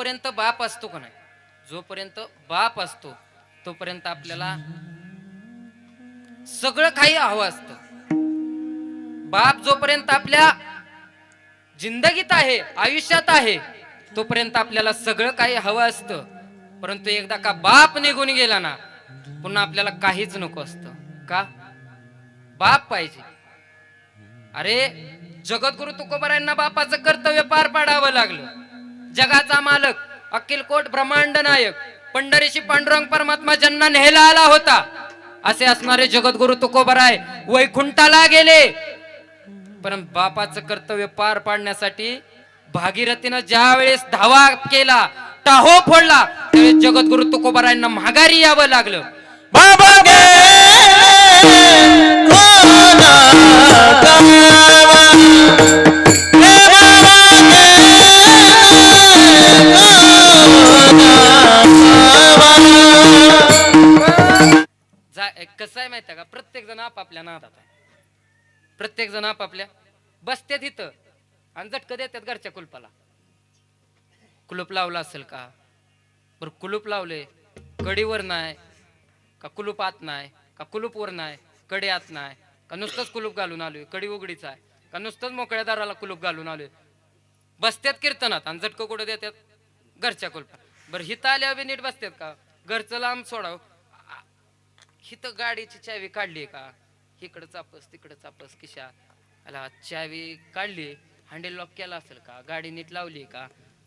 जोपर्यंत बाप असतो का नाही जोपर्यंत बाप असतो तोपर्यंत आपल्याला सगळं काही हवं असतं. बाप जोपर्यंत आपल्या जिंदगीत आहे आयुष्यात आहे तोपर्यंत आपल्याला सगळं काही हवं असतं. परंतु एकदा का बाप निघून गेला ना पुन्हा आपल्याला काहीच नको असतं. का? बाप पाहिजे. अरे जगद्गुरु तुकोबरायांना बापाचं कर्तव्य पार पाडावं लागलं. जगाचा मालक अखिलकोट ब्रह्मांड नायक पंढरीशी पांडुरंग परमात्मा ज्यांना न्यायला आला होता असे असणारे जगद्गुरु तुकोबराय वैकुंठाला गेले. पण बापाचं कर्तव्य पार पाडण्यासाठी भागीरथीनं ज्या वेळेस धावा केला टाहो फोडला त्यावेळेस जगद्गुरु तुकोबरायांना माघारी यावं लागलं. बाबा गे प्रत्येक जण आपापल्या बसत्यात तिथं आणि झटकं देतात घरच्या कुलपाला. कुलूप लावला असेल का? बरं कुलूप लावले. कडीवर नाही का कुलूप आत नाही का कुलूप वर नाही कडी आत नाही का नुसतंच कुलूप घालून आलोय कडी उघडीच आहे का नुसतंच मोकळ्या दाराला कुलूप घालून आलोय. बसत्यात कीर्तनात आणि झटकं कुठं देतात घरच्या कुलपात बरं हिथं आल्यावर बी नीट बसतात का? घरचं लांब सोडाव. हिथं गाडीची चावी काढली का? इकडं चापस तिकडं चापस किशा. आला चावी काढली. हँडल लॉक केला असेल का? गाडी नीट लावली का?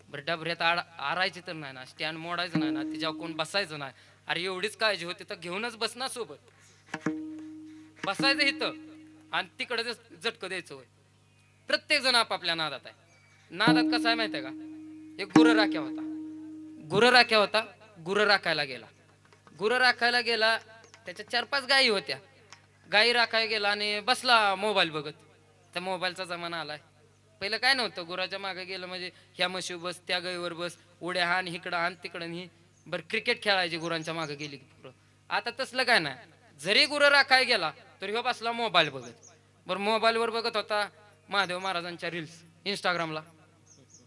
बरं डबऱ्यात आड आरायची तर नाही ना स्टँड मोडायचं नाही ना तिच्यावर कोण बसायचं नाही. अरे एवढीच काळजी होती तर घेऊनच बस ना सोबत. बसायचं इथं. आणि तिकडं झटकं द्यायचं होय. प्रत्येक जण आपापल्या नादात आहे. नादात कसं आहे माहिती आहे का? एक गुरं राख्या होता. गुरं राख्या होता गुरं राखायला गेला. गुर राखायला गेला त्याच्या चार पाच गायी होत्या. गाई राखायला गेला आणि बसला मोबाईल बघत. त्या मोबाईलचा जमाना आलाय. पहिलं काय नव्हतं गुराच्या मागे गेलं म्हणजे ह्या म्हशी बस त्या गाईवर बस उड्या हान इकडं हान तिकडं ही बरं क्रिकेट खेळायची गुरांच्या मागे गेली की पुरं. आता तसलं काय नाही. जरी गुरं राखाय गेला तरी ह्यो बसला मोबाईल बघत. बरं मोबाईलवर बघत होता महादेव महाराजांच्या रील्स इंस्टाग्रामला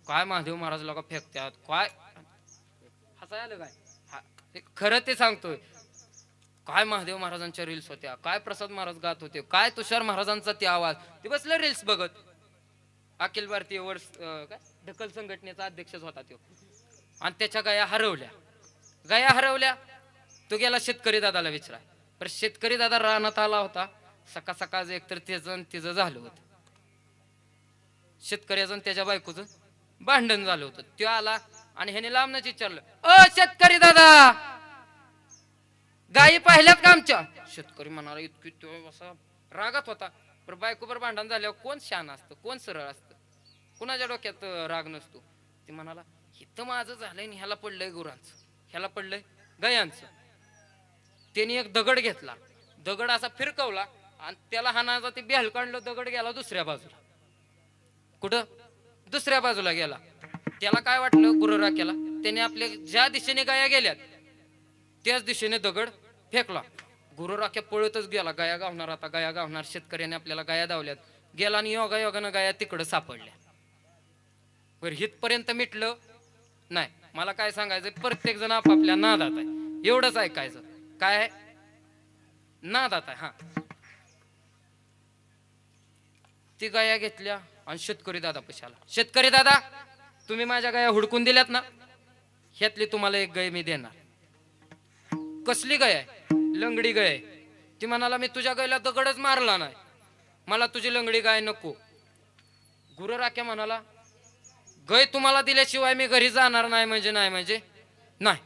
काय महादेव महाराज लोक फेकतात काय? हसायला काय? हा, हे खरं ते सांगतोय. काय महादेव महाराजांच्या रील्स होत्या? काय प्रसाद महाराज गात होते? काय तुषार महाराजांचा ते आवाज? ते बसले रील्स बघत. अखिल भारतीय वर्ष काय? ढकल संघटनेचा अध्यक्षच होता तो. आणि त्याच्या गाया हरवल्या. गाया हरवल्या. तो गेला शेतकरी दादाला विचारा. पण शेतकरी दादा रानात आला होता. सकाळ सकाळ एकतर त्याचं तिचं झालं होतं. शेतकऱ्याचं आणि त्याच्या बायकोचं भांडण झालं होतं. तो आला आणि ह्याने लांबनच विचारलं अ शेतकरी दादा गायी पाहिल्यात का आमच्या? शेतकरी म्हणाला इतकी तो असा रागात होता. पण बायकोबर भांडण झाल्यावर कोण शान असतं? कोण सरळ असतं? कुणाच्या डोक्यात राग नसतो? ते म्हणाला इथं माझं झालंय आणि ह्याला पडलंय गुरांचं. ह्याला पडलंय गयांचं. त्याने एक दगड घेतला. दगड असा फिरकवला आणि त्याला हाणाचा ते बेहल काढलं दगड गेला दुसऱ्या बाजूला. कुठं? दुसऱ्या बाजूला गेला. त्याला काय वाटलं? गुरुरा केला. त्याने आपल्या ज्या दिशेने गाया गेल्यात त्याच दिशेने दगड फेकला. गुरु राख्या पळतच गेला. गाया गावणार आता. गाया गावणार. शेतकऱ्याने आपल्याला गाया दावल्यात गेला आणि योगा योगानं गाया तिकडं सापडल्या. बरं हितपर्यंत मिटलं? नाही. मला काय सांगायचं प्रत्येक जण आपापल्या नादात आहे. एवढंच ऐकायचं. काय आहे? नादात आहे हा. ती गाया घेतल्या आणि शेतकरी दादा पशाला. शेतकरी दादा तुम्ही माझ्या गाया हुडकून दिल्यात ना? ह्यातली तुम्हाला एक गाय मी देणार. कसली गाय आहे? लंगडी गाय आहे. ती म्हणाला मी तुझ्या गायला दगडच मारला नाही. मला तुझी लंगडी गाय नको. गुरु राख्या म्हणाला गाय तुम्हाला दिल्याशिवाय मी घरी जाणार नाही म्हणजे नाही म्हणजे नाही.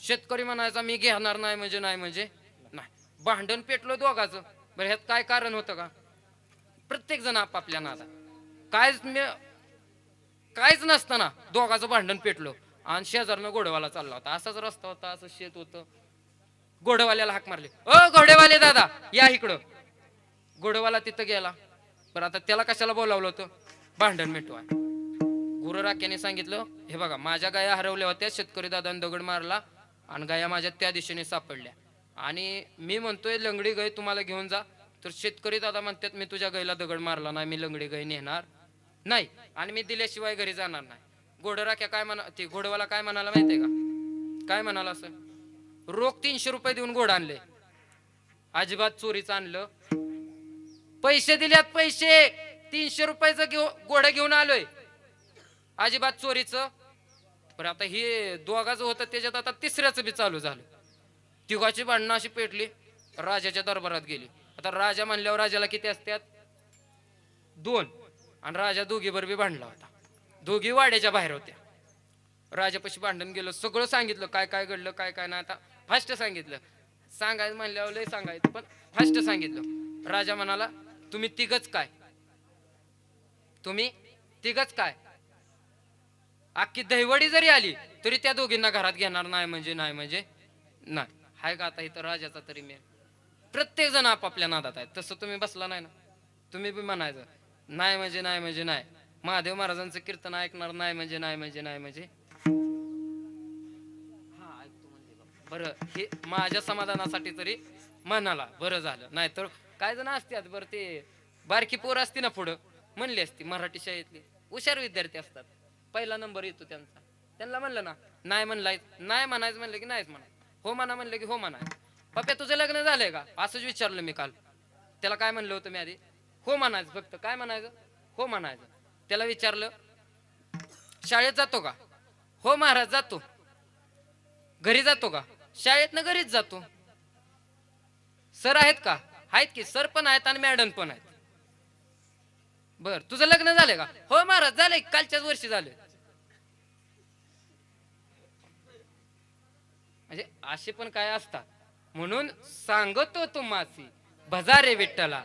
शेतकरी म्हणायचा मी घेणार नाही म्हणजे नाही म्हणजे नाही. भांडण पेटलो दोघाचं. बरं ह्यात काय कारण होतं का? प्रत्येक जण आपापल्या नादा कायच मी कायच नसताना दोघाचं भांडण पेटलो. आणि शेजारनं गोडवाला चालला होता. असाच रस्ता होता असं शेत होतं. घोडेवाल्याला हाक मारली. ओ घोडेवाले दादा या इकडं. घोडेवाला तिथं गेला. पण आता त्याला कशाला बोलावलं होतं? भांडण मिटवा गुरुराख्याने सांगितलं हे बघा माझ्या गाया हरवल्या होत्या शेतकरी दादाने दगड मारला आणि गाया माझ्या त्या दिशेने सापडल्या. आणि मी म्हणतोय लंगडी गाय तुम्हाला घेऊन जा. तर शेतकरी दादा म्हणतात मी तुझ्या गायला दगड मारला नाही मी लंगडी गाय नेणार नाही आणि मी दिल्याशिवाय घरी जाणार नाही. घोडराख्या काय म्हणा ते घोडवाला काय म्हणाला माहितीये का? काय म्हणाला असं? रोख तीनशे रुपये देऊन गोड आणले. अजिबात चोरीचं आणलं. पैसे दिल्यात पैसे. तीनशे रुपयाचं घेऊ गोड घेऊन आलोय. अजिबात चोरीचं. पण आता हे दोघाचं होतं त्याच्यात आता तिसऱ्याचं बी चालू झालं. तिघाची भांडणं अशी पेटली राजाच्या दरबारात गेली. आता राजा म्हणल्यावर राजाला किती असतात दोन. आणि राजा दोघी बी भांडला होता. दोघी वाड्याच्या बाहेर होत्या. राजापाशी भांडण गेलं सगळं सांगितलं काय काय घडलं काय काय नाही. आता फास्ट सांगितलं. सांगायचं म्हणल्यावर लय सांगायचं पण फास्ट सांगितलं. राजा म्हणाला तुम्ही तिघच काय? तुम्ही तिघच काय? अख्खी दहिवडी जरी आली तरी त्या दोघींना घरात घेणार नाही म्हणजे नाही म्हणजे नाही. हाय का आता इथं राजाचा तरी मी प्रत्येक जण आपापल्या नादात आहे तसं तुम्ही बसला नाही ना. तुम्ही बी म्हणायचं नाही म्हणजे नाही म्हणजे नाही. महादेव महाराजांचं कीर्तन ऐकणार नाही म्हणजे नाही म्हणजे नाही म्हणजे बरं हे माझ्या समाधानासाठी तरी म्हणाला बरं झालं. नाहीतर काय जण असतात बरं ते. बारकी पोर असते ना पुढं. म्हणली असती मराठी शाळेतली. हुशार विद्यार्थी असतात. पहिला नंबर येतो त्यांचा. त्यांना म्हणलं ना नाही म्हणलाय नाही म्हणायचं म्हणलं की नाहीच म्हणाय हो म्हणा म्हणलं की हो म्हणाय पप्या तुझं लग्न झालंय का? असंच विचारलं मी काल. त्याला काय म्हणलं होतं मी आधी? हो म्हणायचं फक्त. काय म्हणायचं? हो म्हणायचं. त्याला विचारलं. शाळेत जातो का? हो महाराज जातो. घरी जातो का? शाळेतनं घरीच जातो. सर आहेत का? आहेत की? सर पण आहेत आणि मॅडम पण आहेत. बर तुझं लग्न झालंय का? हो महाराज झालंय. कालच्याच वर्षी झालंय. म्हणजे असे पण काय असतात. म्हणून सांगतो तुम्हासी भजारे विठ्ठला.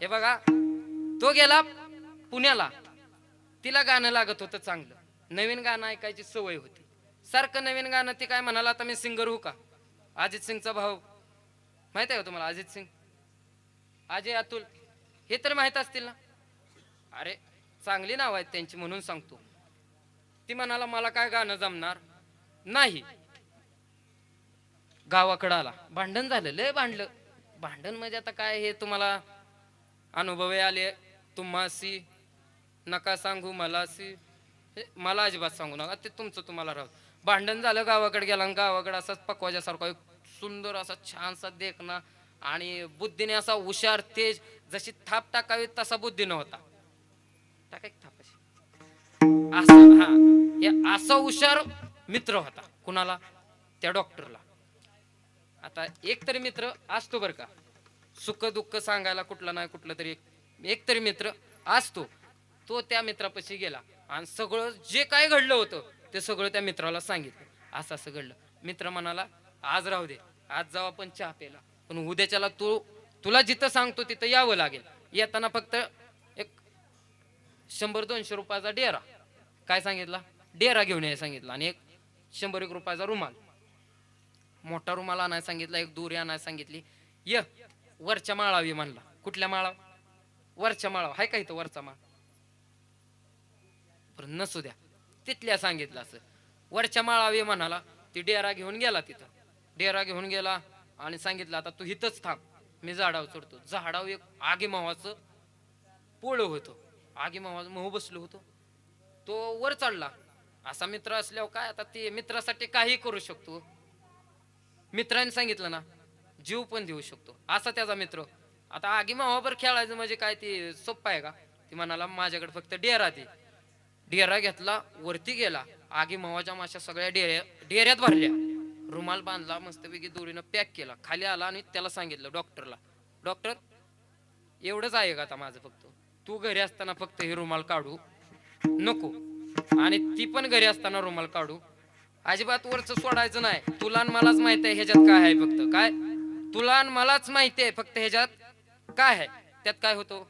हे बघा तो गेला पुण्याला. तिला गाणं लागत होतं चांगलं. नवीन गाणं ऐकायची सवय होती. सारखं नवीन गाणं ती काय म्हणाला आता मी सिंगर हो का? अजित सिंगचा भाऊ. माहीत आहे का तुम्हाला अजित सिंग अजय अतुल. हे तर माहीत असतील ना? अरे चांगली नाव आहेत त्यांची म्हणून सांगतो. ती म्हणाला मला काय गाणं जमणार नाही. गावाकडं आला. भांडण झालं लय भांडलं. भांडण म्हणजे आता काय हे तुम्हाला अनुभवे आले तुम्हासी नका सांगू मलासी. हे मला अजिबात सांगू नका ते तुमचं तुम्हाला राहू भांडण झालं गावाकडे गेला आणि गावाकडे असाच पकवाजासारखा एक सुंदर असा छानसा देखना आणि बुद्धीने असा हुशार तेज जशी थाप टाकावी तसा बुद्धीनं होता. टाका एक थाप अशी. असा हा. हे असा हुशार मित्र होता कुणाला? त्या डॉक्टरला. आता एक तरी मित्र असतो बर का. सुख दुःख सांगायला कुठला नाही कुठला तरी एक तरी मित्र असतो. तो त्या मित्रापाशी गेला आणि सगळं जे काय घडलं होतं ते सगळं त्या मित्राला सांगितलं. असं असं घडलं. मित्र म्हणाला आज राहू दे आज जाऊ आपण चहा प्यायला. पण उद्याच्याला तू तुला जिथं सांगतो तिथं यावं लागेल. येताना फक्त एक शंभर दोनशे रुपयाचा डेरा. काय सांगितला? डेरा घेऊन यायला सांगितलं. आणि एक शंभर एक रुपयाचा रुमाल. मोठा रुमाल आणायला सांगितला एक दोरी आणायला सांगितली. य वरच्या माळावी म्हणला. कुठल्या माळा वरच्या माळा हाय का इथं वरचा माळ? नसू द्या. तिथल्या सांगितलं असं. वरच्या माळावी म्हणाला ती डेरा घेऊन गेला तिथं. डेरा घेऊन गेला आणि सांगितलं आता तू इथंच थांब मी झाडावर चढतो. झाडावर एक आगी मावाचं पोळ होतं. आगी मावाचं महू बसलो होतो. तो वर चढला. असा मित्र असल्यावर काय आता ते मित्रासाठी काही करू शकतो. मित्राने सांगितलं ना जीव पण देऊ शकतो. असा त्याचा मित्र. आता आगी मावावर खेळायचं म्हणजे काय ते सोप्पा आहे का? ती म्हणाला माझ्याकडे फक्त डेरा दे. डेरा घेतला वरती गेला. आगी मावाच्या माशा सगळ्या डेऱ्या डेऱ्यात भरल्या. रुमाल बांधला मस्तपैकी दोरीनं पॅक केला खाली आला आणि त्याला सांगितलं डॉक्टरला डॉक्टर एवढंच आहे का आता माझं फक्त? तू घरी असताना फक्त हे रुमाल काढू नको. आणि ती पण घरी असताना रुमाल काढू. अजिबात वरच सोडायचं नाही. तुला आणि मलाच माहीत आहे ह्याच्यात काय आहे फक्त. काय? तुला आणि मलाच माहिती आहे फक्त ह्याच्यात काय आहे. त्यात काय होतो?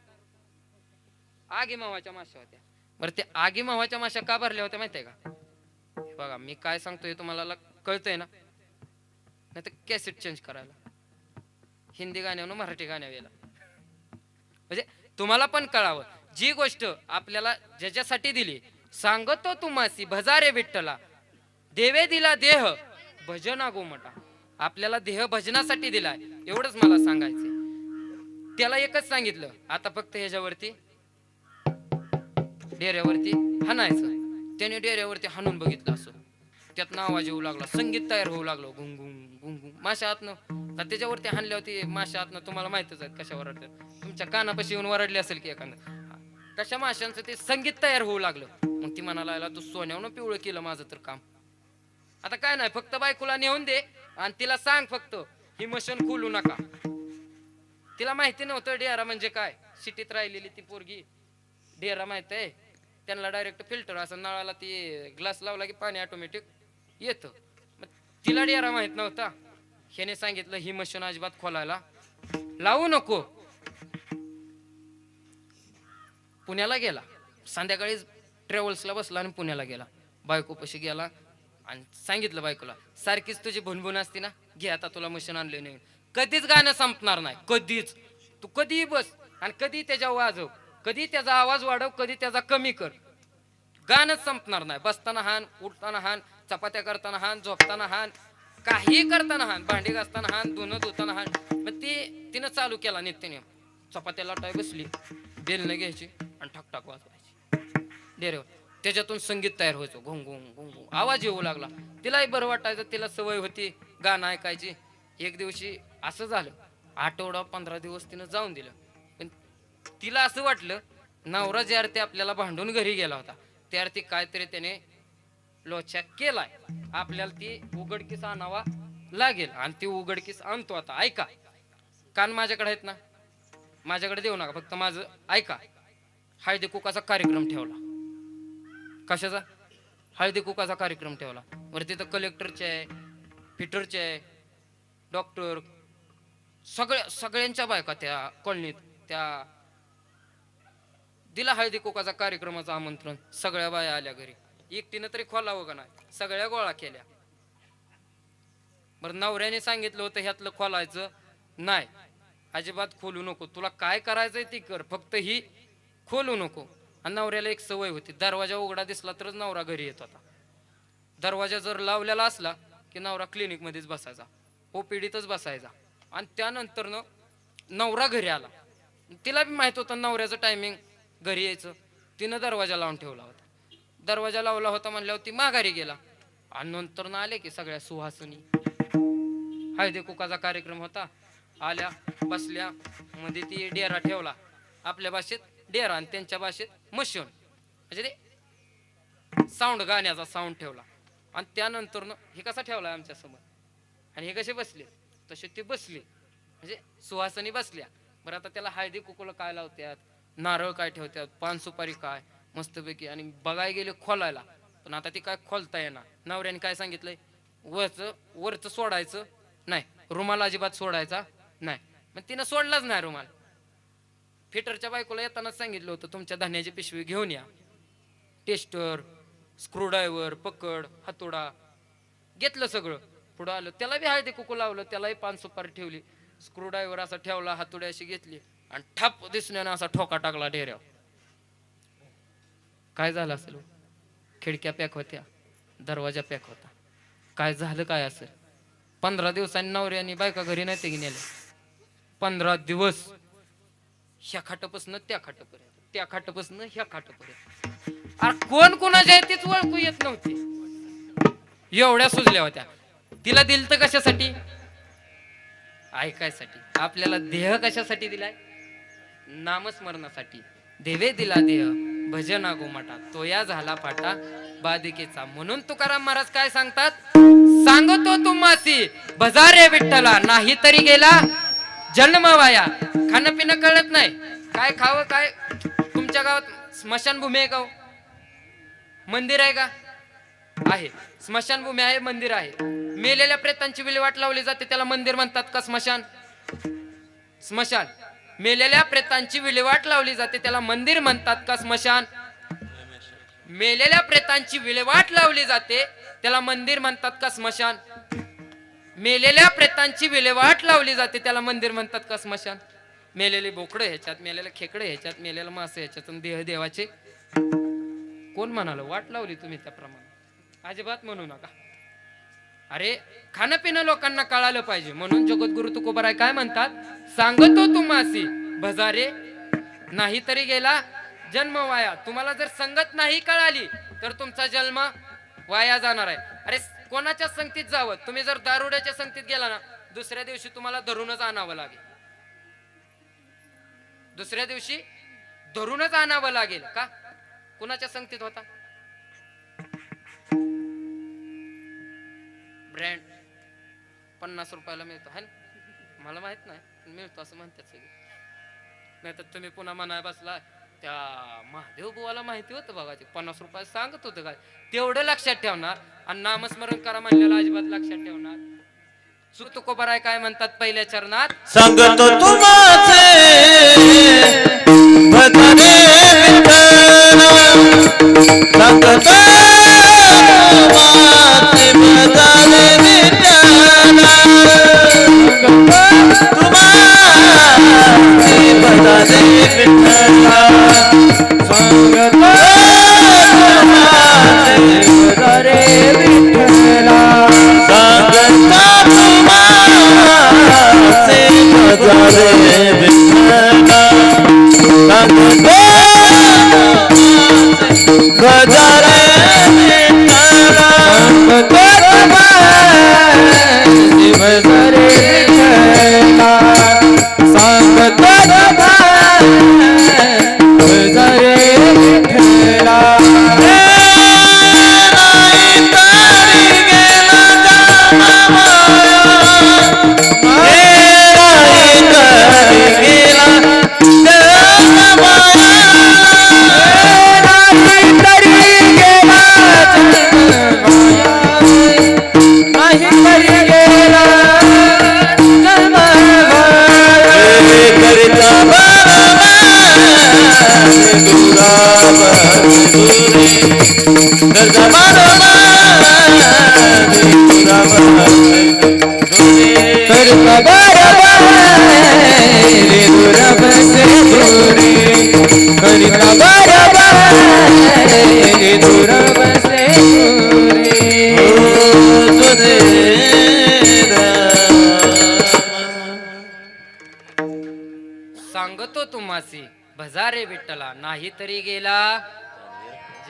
आगी मावाच्या माश्या होत्या. बरं ते आगी मावाच्या माश्या का भरल्या होत्या माहितीये का? बघा मी काय सांगतोय तुम्हाला कळतंय ना? नाही तर कॅसेट चेंज करायला. हिंदी गाण्यावर मराठी गाण्यावर यायला. म्हणजे तुम्हाला पण कळावं. जी गोष्ट आपल्याला ज्याच्यासाठी दिली सांगतो तुम्हासी भजारे विठ्ठला. देवे दिला देह भजना गोमटा आपल्याला देह भजनासाठी दिलाय एवढंच मला सांगायचं त्याला एकच सांगितलं आता फक्त ह्याच्यावरती डेऱ्यावरती हाणायचं. त्याने डेऱ्यावरती हाणून बघितलं असं. त्यात आवाज येऊ लागला संगीत तयार होऊ लागलं गुंगुंग गुंगुंग माशा आतनं आता त्याच्यावरती हाणल्यावरती माशा आतनं तुम्हाला माहितच आहेत कशा वरडतात तुमच्या कानापाशी येऊन वरडली असेल की एखादं. कशा माशांचं ते संगीत तयार होऊ लागलं. मग ती म्हणाला तू सोन्यावनं पिवळं केलं माझं तर काम. आता काय नाही फक्त बायकोला नेऊन दे आणि तिला सांग फक्त ही मशीन खोलू नका. तिला माहिती नव्हतं डेरा म्हणजे काय. सिटीत राहिलेली ती पोरगी डेरा माहीत आहे. त्यांना डायरेक्ट फिल्टर असं नळाला ती ग्लास लावला की पाणी ऑटोमॅटिक येतं. मग तिला डेरा माहीत नव्हता. ह्याने सांगितलं ही मशीन अजिबात खोलायला लावू नको. पुण्याला गेला. संध्याकाळी ट्रॅव्हल्सला बसला आणि पुण्याला गेला. बायकोपाशी गेला आणि सांगितलं बायकोला सारखीच तुझी भुनभुन असते ना घे आता तुला मशीन आणले नाही कधीच गाणं संपणार नाही. कधीच. तू कधीही बस आणि कधी त्याच्या वाजव. कधी त्याचा आवाज वाढव कधी त्याचा कमी कर. गाणंच संपणार नाही. बसताना हान उठताना हान चपात्या करताना हान झोपताना हान काही करताना हान भांडी घासताना हान धुणं धुताना हान. मग ती तिनं चालू केला नित्यने चपात्या टाय बसली बेलनं घ्यायची आणि ठकटाक वाजवायची. डेरेवर हो. त्याच्यातून संगीत तयार व्हायचं. घोंग घोंग घोंग घोंग. आवाज येऊ लागला. तिलाही बरं वाटायचं तिला सवय होती गाणं ऐकायची. एक दिवशी असं झालं. आठवडा पंधरा दिवस तिनं जाऊन दिलं. पण तिला असं वाटलं नवरा ज्या आपल्याला भांडून घरी गेला होता. त्या काहीतरी त्याने लोचा केलाय. आपल्याला ती उघडकीस आणावा लागेल आणि ती उघडकीस आणतो आता. ऐका. कान माझ्याकडे आहेत ना? माझ्याकडे देऊ नका. फक्त माझं ऐका. हळदी कुकाचा कार्यक्रम ठेवला. कशाचा? हळदी कुकाचा कार्यक्रम ठेवला. बरं तिथं कलेक्टरचे आहे फिटरचे आहे डॉक्टर सगळ्या सगळ्यांच्या बायका त्या कॉलनीत त्या दिला हळदी कोकाचा कार्यक्रमाचं आमंत्रण. सगळ्या बाया आल्या घरी. एकटीनं तरी खोलावं का नाही. सगळ्या गोळा केल्या. बरं नवऱ्याने सांगितलं होतं ह्यातलं खोलायचं नाही. अजिबात खोलू नको. तुला काय करायचंय ती कर. फक्त ही खोलू नको. आणि नवऱ्याला एक सवय होती. दरवाजा उघडा दिसला तरच नवरा घरी येत होता. दरवाजा जर लावलेला असला की नवरा क्लिनिक मध्येच बसायचा. ओपीडीतच बसायचा. आणि त्यानंतरनं नवरा घरी आला. तिला बी माहीत होतं नवऱ्याचं टायमिंग घरी यायचं. तिनं दरवाजा लावून ठेवला होता. दरवाजा लावला होता म्हणल्यावर ती माघारी गेला. आणि नंतर ना आले की सगळ्या सुहासनी. हळदी कुकाचा कार्यक्रम होता. आल्या बसल्या मध्ये ती डेरा ठेवला. आपल्या भाषेत डेरा आणि त्यांच्या भाषेत मशीन. म्हणजे ते साऊंड गाण्याचा साऊंड ठेवला. आणि त्यानंतर हे कसा ठेवला आमच्यासमोर? आणि हे कसे बसले? तसे ते बसले. म्हणजे सुहासनी बसल्या. बरं आता त्याला हळदी कुकुला काय लावत्यात? नारळ काय ठेवतात पान सुपारी काय मस्तपैकी. आणि बघाय गेले खोलायला पण आता ते काय खोलता येणार. नवऱ्याने काय सांगितलंय? वरचं वरचं सोडायचं नाही. रुमाल अजिबात सोडायचा नाही. मग तिनं सोडलाच नाही रुमाल. फिटरच्या बायकोला येतानाच सांगितलं होतं तुमच्या धान्याची पिशवी घेऊन या. टेस्टर स्क्रूड्रायव्हर पकड हातोडा. घेतलं सगळं. पुढं आलं त्याला बी हळदी कुकू लावलं त्यालाही पान सुपारी ठेवली. स्क्रूड्रायव्हर असा ठेवला हातोडी अशी घेतली. आणि ठप दिसण्यानं असा ठोका टाकला डेऱ्या काय झालं असेल हो? खिडक्या पॅक होत्या दरवाजा पॅक होता. काय झालं काय असेल? पंधरा दिवसांनी नवऱ्याने बायका घरी नाही ते गेले पंधरा दिवस. ह्या खाटापासून त्या खाटापर्यंत त्या खाटापासून ह्या खाटापर्यंत. अरे कोण कोणाच्या आहे तीच ओळखू येत नव्हती. एवढ्या सुजल्या होत्या. तिला दिल तर कशासाठी? ऐकायसाठी. आपल्याला देह कशासाठी दिलाय? नामस्मरणासाठी. देवे दिला देह भजना गोमाटा तो या झाला पाटा बाधिकेचा. म्हणून तुकाराम महाराज काय सांगतात? सांगतो तुम्हासी भजारे विठ्ठला नाही तरी गेला जन्मवाया. खाणं पिणं कळत नाही. काय खावं काय? तुमच्या गावात स्मशानभूमी आहे का हो? मंदिर आहे का? आहे. स्मशानभूमी आहे मंदिर आहे. मेलेल्या प्रेतांची विल्हेवाट लावली जाते त्याला मंदिर म्हणतात का स्मशान? स्मशान. मेलेल्या प्रेतांची विल्हेवाट लावली जाते त्याला मंदिर म्हणतात का स्मशान? मेलेल्या प्रेतांची विल्हेवाट लावली जाते त्याला मंदिर म्हणतात का स्मशान? मेलेल्या प्रेतांची विल्हेवाट लावली जाते त्याला मंदिर म्हणतात का स्मशान? मेलेले बोकडं ह्याच्यात मेलेलं खेकडं ह्याच्यात मेलेलं मासे ह्याच्यात देह देवाचे. कोण म्हणाल? वाट लावली तुम्ही त्याप्रमाणे. अजिबात म्हणू नका. अरे खाणं पिणं लोकांना कळालं पाहिजे. म्हणून जगद्गुरु तुकोबराय काय म्हणतात? सांगतो तुम्हासी भजारे नाही तरी गेला जन्म वाया. तुम्हाला जर संगत नाही कळाली तर तुमचा जन्म वाया जाणार आहे. अरे कोणाच्या संगतीत जावं? तुम्ही जर दारुड्याच्या संगतीत गेला ना दुसऱ्या दिवशी तुम्हाला धरूनच आणावं लागेल. दुसऱ्या दिवशी धरूनच आणावं लागेल का? कुणाच्या संगतीत होता? ब्रँड पन्नास रुपयाला मिळतो है ना? मला माहीत नाही पण मिळतो असं म्हणतात सगळे. नाही तर तुम्ही पुन्हा म्हणाय बसला त्या महादेव बुवाला माहिती होतं बघा ते पन्नास रुपये सांगत होतं काय? तेवढं लक्षात ठेवणार आणि नामस्मरण करा म्हणलेलं अजिबात लक्षात ठेवणार. सुत कोबराय काय म्हणतात पहिल्या चरणात? सांगतो तुम्हाचे.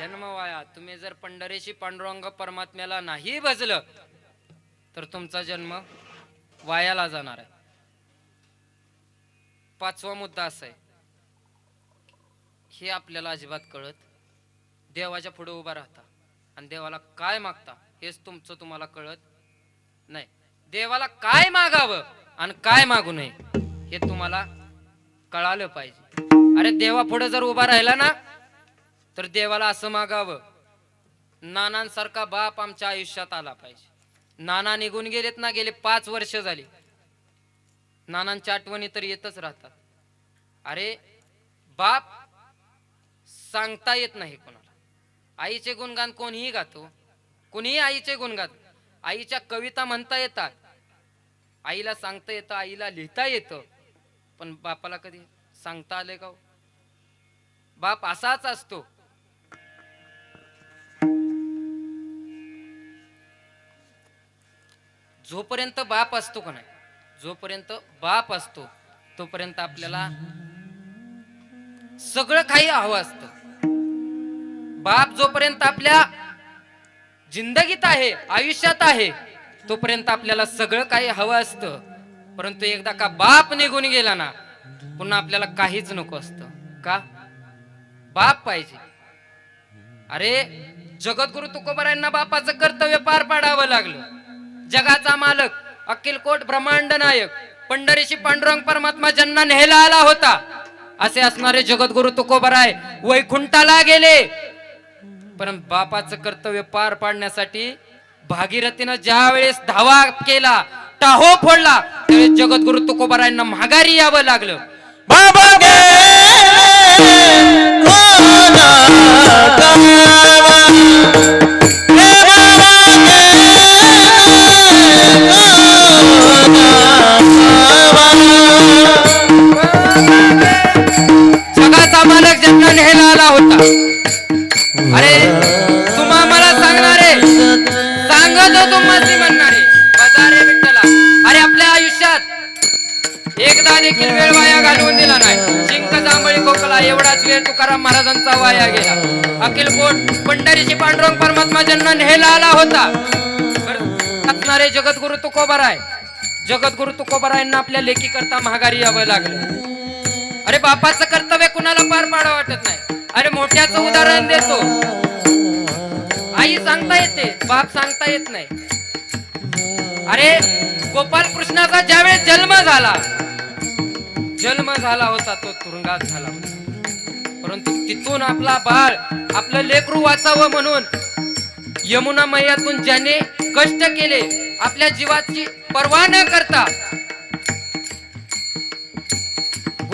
जन्म वाया तुम्ही जर पंढरीशी पांडुरंग परमात्म्याला नाही भजलं तर तुमचा जन्म वायाला जाणार आहे. पाचवा मुद्दा असा आहे हे आपल्याला अजिबात कळत देवाच्या पुढे उभा राहता आणि देवाला काय मागता हेच तुमचं तुम्हाला कळत नाही. देवाला काय मागावं आणि काय मागू नये हे तुम्हाला कळालं पाहिजे. अरे देवा पुढे जर उभा राहिला ना तर देवाला असं मागावं. नानांसारखा बाप आमच्या आयुष्यात आला पाहिजे. नाना निघून गेलेत ना गेले पाच वर्ष झाली. नानांच्या आठवणी तर येतच राहतात. अरे बाप सांगता येत नाही कोणाला. आईचे गुणगान कोणीही गातो कोणीही आईचे गुणगान आईच्या कविता म्हणता येतात. आईला सांगता येतं आईला लिहिता येतं. पण बापाला कधी सांगता आले का हो? बाप असाच असतो. जोपर्यंत बाप असतो का नाही जोपर्यंत बाप असतो तोपर्यंत आपल्याला सगळं काही हवं असतं. बाप जोपर्यंत आपल्या जिंदगीत आहे आयुष्यात आहे तोपर्यंत आपल्याला सगळं काही हवं असतं. परंतु एकदा का बाप निघून गेला ना पुन्हा आपल्याला काहीच नको असतं. का? बाप पाहिजे. अरे जगद्गुरु तुकोबरायांना बापाचं कर्तव्य पार पाडावं लागलं. जगाचा मालक अखिलकोट ब्रह्मांड नायक पंढरीशी पांडुरंग परमात्मा ज्यांना न्यायला आला होता असे असणारे जगद्गुरु तुकोबराय वैकुंठाला गेले. परंतु बापाचं कर्तव्य पार पाडण्यासाठी भागीरथीनं ज्या वेळेस धावा केला टाहो फोडला त्यावेळेस जगद्गुरु तुकोबरायांना माघारी यावं लागलं. बाबा गे त्यांना न्यायला आला होता. अरे तुम्हा मला सांगणारे सांगत हो तुम्हाला म्हणणारे. बजारे विठ्ठला अरे आपल्या आयुष्यात एकदा देखील वेळ वाया घालवून दिला नाही. शिंक जांभळी खोकला एवढाच वेळ तुकाराम महाराजांचा वाया गेला. अखिल कोट पंढरीची पांडुरंग परमात्मा ज्यांना न्यायला आला होता. असणारे जगद्गुरु तुकोबाराय. जगद्गुरु तुकोबारायांना आपल्या लेखी करता महागारी यावं लागलं. अरे बापाचं कर्तव्य कुणाला पार पाडा वाटत नाही. अरे मोठ्याचं उदाहरण देतो. आई सांगता येते बाप सांगता येत नाही. अरे गोपाल कृष्णाचा ज्यावेळेस जन्म झाला जन्म झाला होता तो तुरुंगात झाला होता. परंतु तिथून आपला बाळ आपलं लेकरू वाचावं म्हणून यमुना मैयातून ज्याने कष्ट केले आपल्या जीवाची पर्वा न करता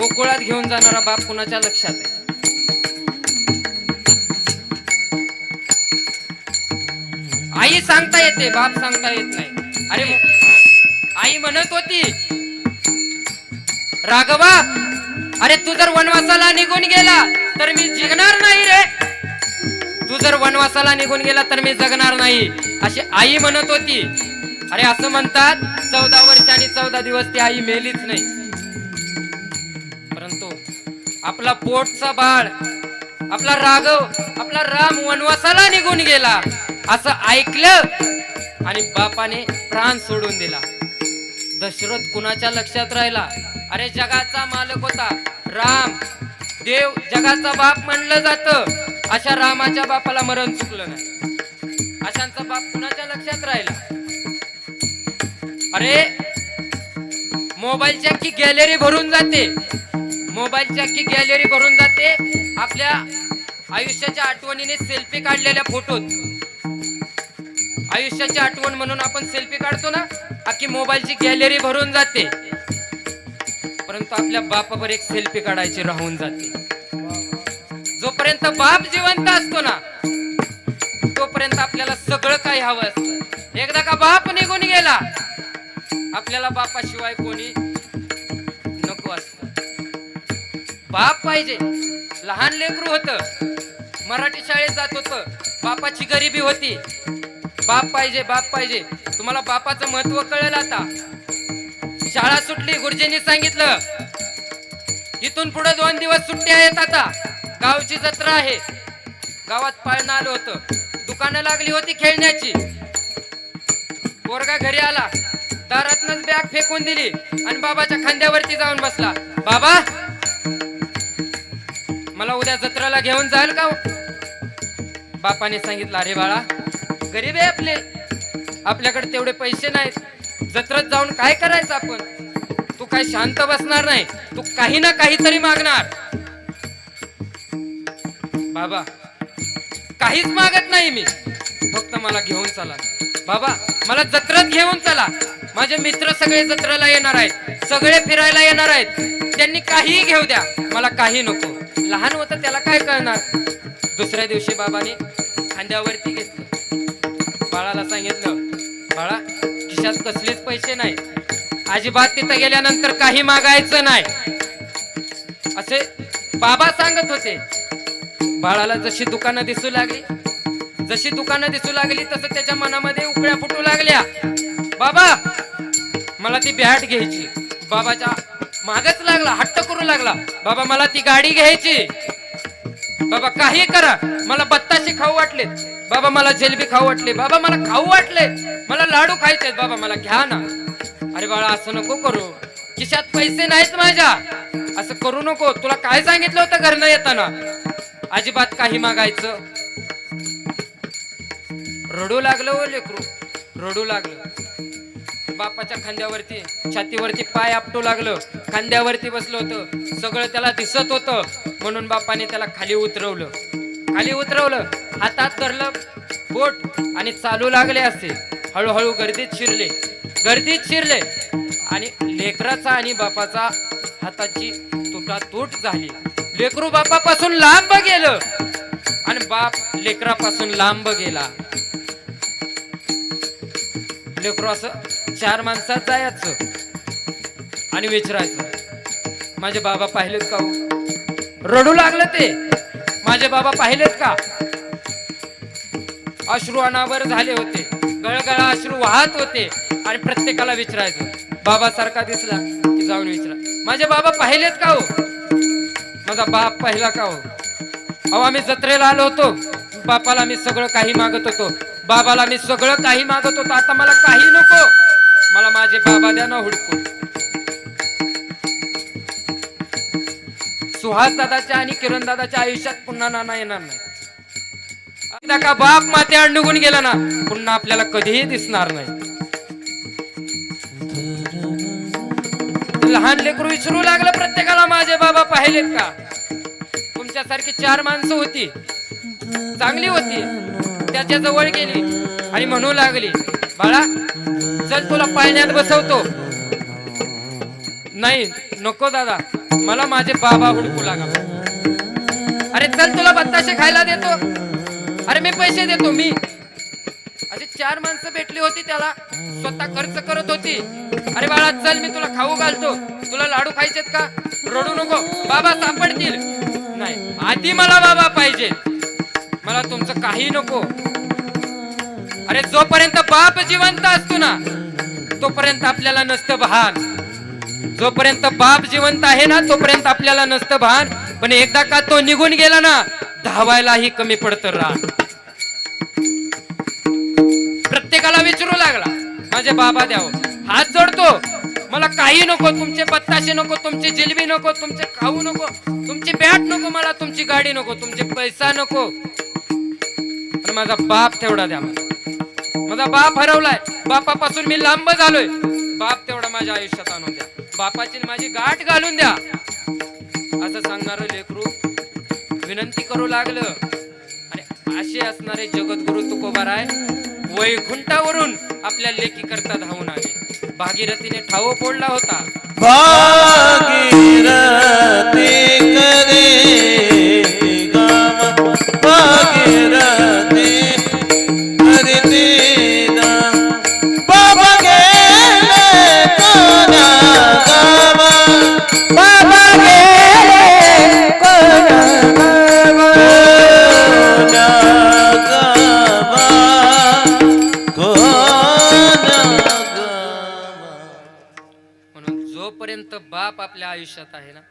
गोकुळात घेऊन जाणारा बाप कुणाच्या लक्षात आहे? आई सांगता येते बाप सांगता येत नाही. अरे आई म्हणत होती राघवा अरे तू जर वनवासाला निघून गेला तर मी जिंकणार नाही रे. तू जर वनवासाला निघून गेला तर मी जगणार नाही अशी आई म्हणत होती. अरे असं म्हणतात चौदा वर्ष आणि चौदा दिवस ती आई मेलीच नाही. आपला पोटचा बाळ आपला राघव आपला राम वनवासाला निघून गेला. असं ऐकलं आणि बापाने प्राण सोडून दिला. दशरथ कुणाच्या लक्षात राहिला? अरे जगाचा मालक होता. राम देव जगाचा बाप म्हणलं जात. अशा रामाच्या बापाला मरण चुकलं नाही. अशांचा बाप कुणाच्या लक्षात राहिला? अरे मोबाईलच्या की गॅलरी भरून जाते. मोबाईलची अख्खी गॅलरी भरून जाते. आपल्या आयुष्याच्या आठवणीने सेल्फी काढलेल्या फोटोत आयुष्याची आठवण म्हणून आपण सेल्फी काढतो ना अख्खी मोबाईलची गॅलरी भरून जाते. परंतु आपल्या बापावर एक सेल्फी काढायची राहून जाते. जोपर्यंत बाप जिवंत असतो ना तोपर्यंत आपल्याला सगळं काही हवं असतं. एकदा का बाप निघून गेला आपल्याला बापाशिवाय कोणी बाप पाहिजे. लहान लेकरू होत. मराठी शाळेत जात होत. बापाची गरिबी होती. बाप पाहिजे बाप पाहिजे. तुम्हाला बापाचं महत्त्व कळलं आता. शाळा सुटली गुरुजींनी सांगितलं. इथून पुढे दोन दिवस सुट्टी आहेत आता. गावची जत्रा आहे. गावात पाळणं आलं होतं. दुकानं लागली होती खेळण्याची. पोरगा घरी आला. दारातनच बॅग फेकून दिली. आणि बाबाच्या खांद्यावरती जाऊन बसला. बाबा! मला उद्या जत्रेला घेऊन जाल का हो? बापाने सांगितलं अरे बाळा गरीब आहे आपले. आपल्याकडे तेवढे पैसे नाहीत. जत्रात जाऊन काय करायचं आपण? तू काय शांत बसणार नाही. तू काही ना काहीतरी मागणार. बाबा काहीच मागत नाही मी. फक्त मला घेऊन चला. बाबा मला जत्रात घेऊन चला. माझे मित्र सगळे जत्राला येणार आहेत. सगळे फिरायला येणार आहेत. त्यांनी काहीही घेऊ द्या. मला काही नको. लहान होतं त्याला काय कळणार? दुसऱ्या दिवशी बाबाने खांद्यावरती घेतलं. बाळाला सांगितलं बाळा खिशात कसलेच पैसे नाही. अजिबात तिथं गेल्यानंतर काही मागायचं नाही. असे बाबा सांगत होते. बाळाला जशी दुकानं दिसू लागली जशी दुकानं दिसू लागली तसं त्याच्या मनामध्ये उकळ्या फुटू लागल्या. बाबा मला ती बॅट घ्यायची. बाबाच्या मागच लागला हट्ट करू लागला. बाबा मला ती गाडी घ्यायची. बाबा काही करा. मला बत्ताशे खाऊ वाटले बाबा मला जिलबी खाऊ वाटले. बाबा मला खाऊ वाटले. मला लाडू खायचे बाबा मला घ्या ना. अरे बाळा असं नको करू. खिशात पैसे नाहीत माझ्या. असं करू नको. तुला काय सांगितलं होतं घरनं येताना? अजिबात काही मागायचं. रडू लागलं हो लेकरू. रडू लागलं. बापाच्या खांद्यावरती छातीवरती पाय आपटू लागलं. खांद्यावरती बसलं होतं. सगळं त्याला दिसत होतं. म्हणून बापाने त्याला खाली उतरवलं. खाली उतरवलं. हातात धरलं. बोट आणि चालू लागले असे. हळूहळू गर्दीत शिरले. गर्दीत शिरले. आणि लेकराचा आणि बापाचा हाताची तुटातूट झाली. लेकरू बापापासून लांब गेलं. आणि बाप लेकरापासून लांब गेला. लेकरू असं चार माणसात जायचं. आणि विचारायचं माझे बाबा पाहिलेत का हो? रडू लागलं ते. माझे बाबा पाहिलेत का? अश्रू अनावर झाले होते. गळगळा अश्रू वाहत होते. आणि प्रत्येकाला विचारायचं बाबा सारखा दिसला की जाऊन विचारा. माझे बाबा पाहिलेत का हो? माझा बाप पाहिला का हो? अहो आम्ही जत्रेला आलो होतो. बापाला मी सगळं काही मागत होतो. बाबाला मी सगळं काही मागत होतो. आता मला काही नको. मला माझे बाबा द्या ना हुडकून. सुहास दादाच्या आणि किरण दादाच्या आयुष्यात पुन्हा नाना येणार नाही. एकदा का बाप माते निघून गेला ना पुन्हा आपल्याला कधीही दिसणार नाही. लहान लेकरू विचारू लागलं प्रत्येकाला माझे बाबा पाहिलेत का? तुमच्यासारखी चार माणसं होती. चांगली होती. त्याच्याजवळ गेली आणि म्हणू लागली बाळा चल तुला पाळण्यात बसवतो. नाही नको दादा. मला माझे बाबा हुडकू लागा. अरे चल तुला बत्ताशे खायला देतो. अरे मी पैसे देतो मी. अरे चार माणसं भेटली होती त्याला. स्वतः खर्च करत होती. अरे बाळा चल मी तुला खाऊ घालतो. तुला लाडू खायचेत का? रडू नको. बाबा सापडतील. नाही आधी मला बाबा पाहिजे. मला तुमचं काही नको. अरे जोपर्यंत बाप जिवंत असतो ना तोपर्यंत आपल्याला नसतं भान. जोपर्यंत बाप जिवंत आहे ना तोपर्यंत आपल्याला नसतं भान. पण एकदा का तो निघून गेला ना धावायलाही कमी पडत रान. प्रत्येकाला विचारू लागला माझे बाबा द्यावं. हात जोडतो मला काही नको तुमचे पत्ताशे नको तुमची जिलबी नको तुमचे खाऊ नको तुमची बॅट नको मला तुमची गाडी नको तुमचे पैसा नको. पण माझा बाप तेवढा द्या मला. माझा बाप हरवलाय. बापापासून मी लांब झालोय. बाप तेवढा माझ्या आयुष्यात आणून द्या. बापाची माझी गाठ घालून द्या. असं सांगणार लेकरू विनंती करू लागलं. आणि असे असणारे जगद्गुरु तुकोबाराय वैकुंठावरून आपल्या लेखी करता धावून आले. भागीरथीने ठाव फोडला होता. भागीरथी करे भागीरथी आयुष्यात आहे ना?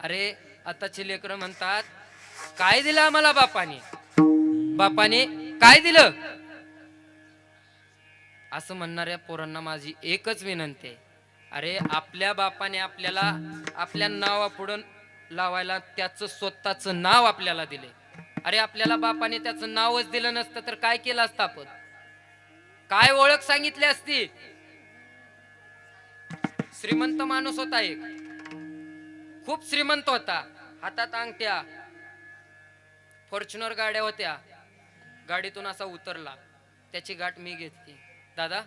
अरे आताचे लेकर म्हणतात काय दिलं आम्हाला बापाने? बापाने काय दिलं? असं म्हणणाऱ्या पोरांना माझी एकच विनंती आहे. अरे आपल्या बापाने आपल्याला आपल्या नावापुढं लावायला त्याचं स्वतःचं नाव आपल्याला दिले. अरे आपल्याला बापाने त्याचं नावच दिलं नसतं तर काय केलं असतं आपण? काय ओळख सांगितली असती? श्रीमंत माणूस होता एक. खूप श्रीमंत होता. हातात अंगठ्या. फॉर्च्युनर गाड्या होत्या. गाडीतून असा उतरला. त्याची गाठ मी घेतली. दादा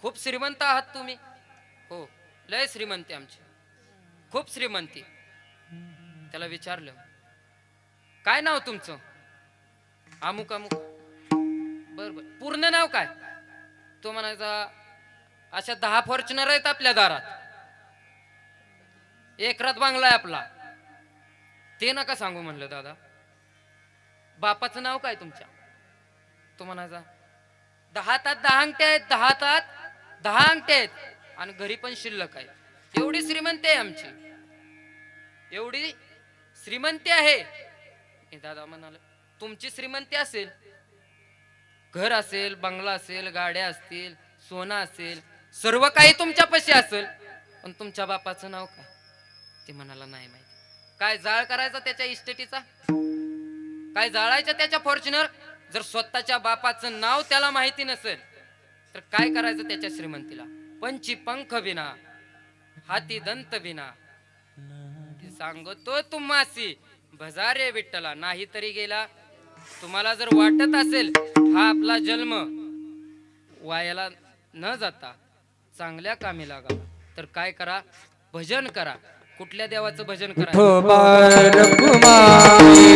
खूप श्रीमंत आहात तुम्ही. हो लय श्रीमंती आमची. खूप श्रीमंती. त्याला विचारलं. काय नाव तुमचं? अमुक अमुक. बर बर. पूर्ण नाव काय? तो म्हणायचा अशा दहा फॉर्च्युनर आहेत आपल्या दारात. एक रात बांगला आहे आपला. ते नका सांगू म्हणलं दादा. बापाचं नाव काय तुमच्या? तो म्हणायचा दहा तात दहा अंगठे आहेत दहा तात दहा अंगठे आहेत. आणि घरी पण शिल्लक आहे. एवढी श्रीमंती आहे आमची. एवढी श्रीमंती आहे. दादा म्हणाल तुमची श्रीमंती असेल. घर असेल बंगला असेल गाड्या असतील सोनं असेल सर्व काही तुमच्यापाशी असेल. पण तुमच्या बापाचं नाव काय? ते म्हणाला नाही माहिती. काय जाळ करायचा त्याच्या इस्टेटीचा? काय जाळायचं त्याच्या फॉर्च्युनर? जर स्वतःच्या बापाचं नाव त्याला माहिती नसेल तर काय करायचं त्याच्या श्रीमंतीला? पंची पंख विना हाती दंत विना. सांगतो तुम्हासी भजारे विठ्ठला नाही तरी गेला. तुम्हाला जर वाटत असेल हा आपला जन्म वायाला न जाता चांगल्या कामी लागा तर काय करा? भजन करा. कुठल्या देवाचं भजन करा विठोबा रखुमाई